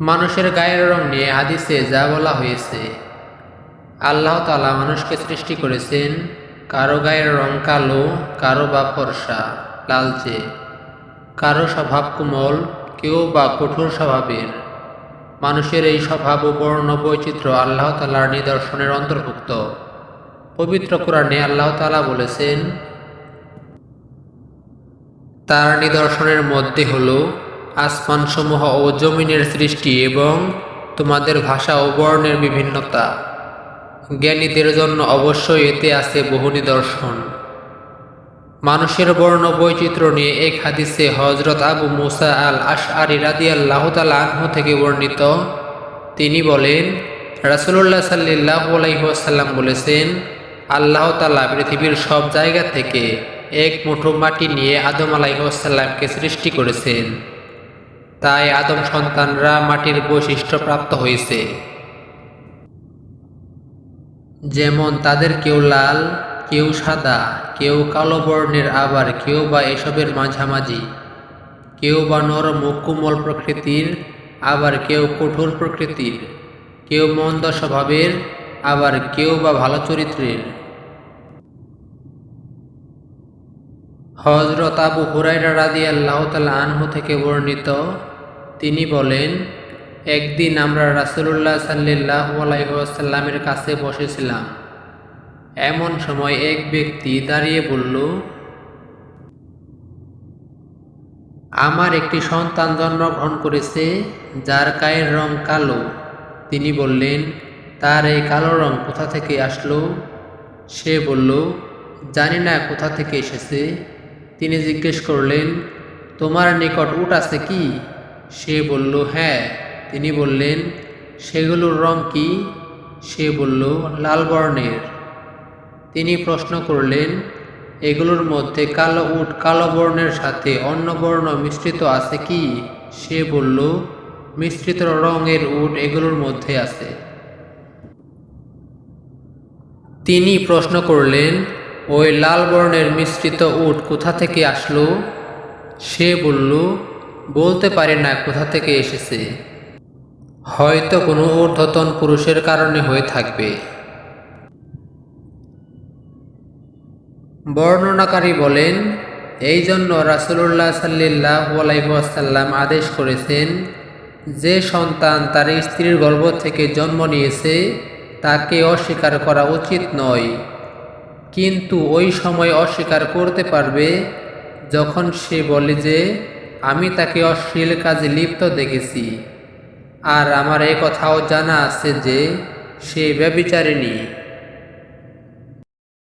মানুষের গায়ের রং নিয়ে হাদিসে যা বলা হয়েছে, আল্লাহ তালা মানুষকে সৃষ্টি করেছেন কারও গায়ের রং কালো, কারও বা ফর্সা, লালচে, কারও স্বভাব কোমল, কেউ বা কঠোর স্বভাবের। মানুষের এই স্বভাব ও বর্ণ বৈচিত্র্য আল্লাহ তালার নিদর্শনের অন্তর্ভুক্ত। পবিত্র কোরআনে আল্লাহ তালা বলেছেন, তার নিদর্শনের মধ্যে হল আসমানসমূহ ও জমিনের সৃষ্টি এবং তোমাদের ভাষা ও বর্ণের বিভিন্নতা। জ্ঞানীদের জন্য অবশ্যই এতে আছে বহু নিদর্শন। মানুষের বর্ণ বৈচিত্র্য নিয়ে এক হাদিসে হজরত আবু মুসা আল আশ আরি রাদি আল্লাহ আনহু থেকে বর্ণিত। তিনি বলেন রাসুল্লাহ সাল্লাহ আলাইসাল্লাম বলেছেন, আল্লাহ তালা পৃথিবীর সব জায়গা থেকে এক মুঠো মাটি নিয়ে আদম আলাইসাল্লামকে সৃষ্টি করেছেন। তাই আদম সন্তানরা মাটির বৈশিষ্ট্য প্রাপ্ত হয়েছে। যেমন তাদের কেউ লাল, কেউ সাদা, কেউ কালো বর্ণের আবার, কেউ বা এসবের মাঝামাঝি, কেউ বা নরম ও কোমল প্রকৃতির আবার, কেউ কঠোর প্রকৃতির, কেউ মন্দ স্বভাবের আবার, কেউ বা ভালো চরিত্রের। হজরত আবু হুরাইরা রাদি আল্লাহ আনহু থেকে বর্ণিত তিনি বলেন, একদিন আমরা রাসুল্লাহ সাল্লাহ আলাইসাল্লামের কাছে বসেছিলাম। এমন সময় এক ব্যক্তি দাঁড়িয়ে বলল, আমার একটি সন্তান জন্মগ্রহণ করেছে, যার গায়ের রং কালো। তিনি বললেন, তার এই কালো রং কোথা থেকে আসলো? সে বলল, জানি না কোথা থেকে এসেছে। তিনি জিজ্ঞেস করলেন, তোমার নিকট উট আছে কি? সে বলল হ্যাঁ। তিনি বললেন, সেগুলোর রং কি? সে বলল, লাল বর্ণের। তিনি প্রশ্ন করলেন, এগুলোর মধ্যে কালো উট কালো বর্ণের সাথে অন্য বর্ণ মিশ্রিত আছে কি? সে বলল, মিশ্রিত রঙের উট এগুলোর মধ্যে আছে। তিনি প্রশ্ন করলেন, ওই লাল বর্ণের মিশ্রিত উট কোথা থেকে আসলো? সে বলল বলতে পারে না কোথা থেকে এসেছে। হয়তো কোনো ঊর্ধ্বতন পুরুষের কারণে হয়ে থাকবে। বর্ণনাকারী বলেন, এই জন্য রাসুল্লাহ সাল্লাহ আদেশ করেছেন, যে সন্তান তার স্ত্রীর গর্ভ থেকে জন্ম নিয়েছে, তাকে অস্বীকার করা উচিত নয়। কিন্তু ওই সময় অস্বীকার করতে পারবে যখন সে বলে যে আমি তাকে অশ্লীল কাজে লিপ্ত দেখেছি। আর আমার এ কথাও জানা আছে যে সে ব্যবিচারিণী